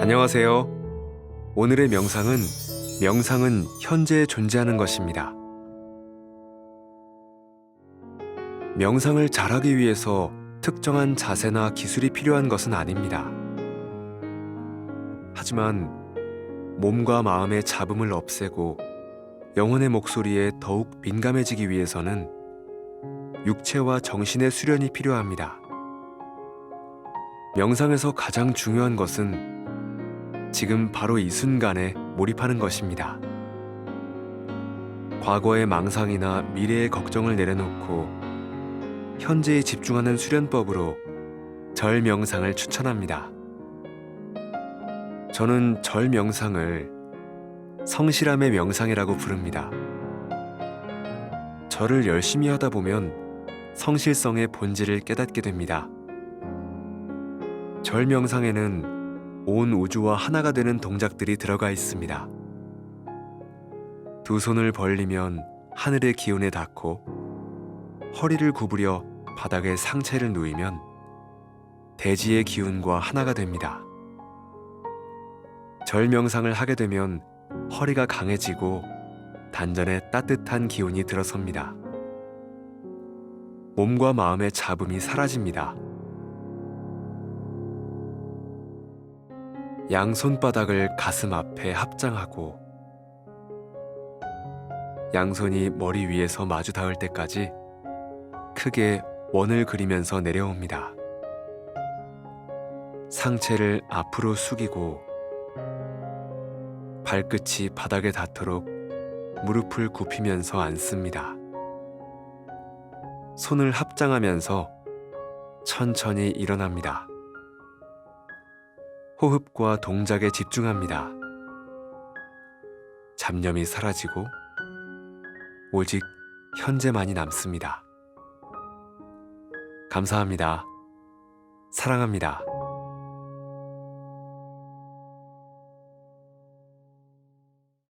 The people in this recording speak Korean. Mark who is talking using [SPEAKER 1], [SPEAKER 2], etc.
[SPEAKER 1] 안녕하세요. 오늘의 명상은 명상은 현재에 존재하는 것입니다. 명상을 잘하기 위해서 특정한 자세나 기술이 필요한 것은 아닙니다. 하지만 몸과 마음의 잡음을 없애고 영혼의 목소리에 더욱 민감해지기 위해서는 육체와 정신의 수련이 필요합니다. 명상에서 가장 중요한 것은 지금 바로 이 순간에 몰입하는 것입니다. 과거의 망상이나 미래의 걱정을 내려놓고 현재에 집중하는 수련법으로 절 명상을 추천합니다. 저는 절 명상을 성실함의 명상이라고 부릅니다. 절을 열심히 하다 보면 성실성의 본질을 깨닫게 됩니다. 절 명상에는 온 우주와 하나가 되는 동작들이 들어가 있습니다. 두 손을 벌리면 하늘의 기운에 닿고 허리를 구부려 바닥에 상체를 누이면 대지의 기운과 하나가 됩니다. 절 명상을 하게 되면 허리가 강해지고 단전에 따뜻한 기운이 들어섭니다. 몸과 마음의 잡음이 사라집니다. 양손바닥을 가슴 앞에 합장하고 양손이 머리 위에서 마주 닿을 때까지 크게 원을 그리면서 내려옵니다. 상체를 앞으로 숙이고 발끝이 바닥에 닿도록 무릎을 굽히면서 앉습니다. 손을 합장하면서 천천히 일어납니다. 호흡과 동작에 집중합니다. 잡념이 사라지고 오직 현재만이 남습니다. 감사합니다. 사랑합니다.